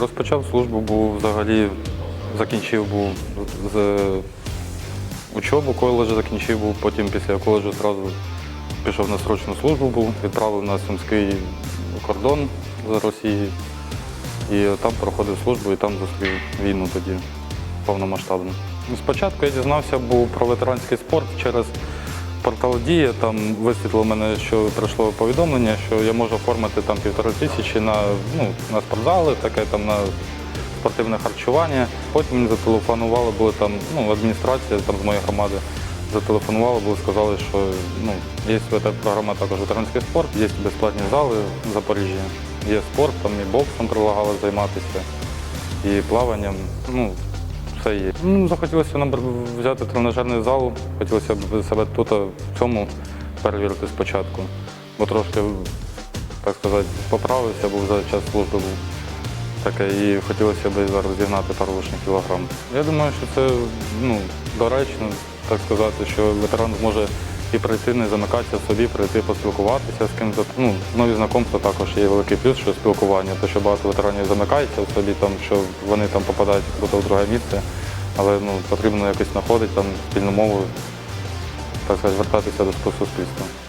Розпочав службу, був взагалі, закінчив був з учобу, коледж закінчив був, потім після коледжу одразу пішов на срочну службу, був, відправив на Сумський кордон з Росії. І там проходив службу і там зустрів війну тоді повномасштабну. Спочатку я дізнався був про ветеранський спорт через портал Дія. Там висвітлило мене, що прийшло повідомлення, що я можу оформити там півтори тисячі на, ну, на спортзали, таке там на спортивне харчування. Потім мені зателефонували, були там ну, адміністрація там з моєї громади. Зателефонували, були сказали, що ну, є програма також ветеранський спорт, є безплатні зали в Запоріжжі, є спорт, там і боксом предлагали займатися, і плаванням. Ну, все є. Ну, захотілося нам взяти тренажерний зал, хотілося б себе тут в цьому перевірити спочатку, бо трошки, так сказати, поправився, бо за час служби був таке, і хотілося б зараз зігнати пару лишніх кілограм. Я думаю, що це ну, доречно, так сказати, що ветеран зможе і прийти, не замикатися в собі, прийти поспілкуватися з ким Ну, нові знакомства також є великий плюс, що спілкування, то що багато ветеранів замикається в собі, там, що вони там попадають круто в друге місце, але ну, потрібно якось знаходити там спільну мову, так сказати, звертатися до суспільства.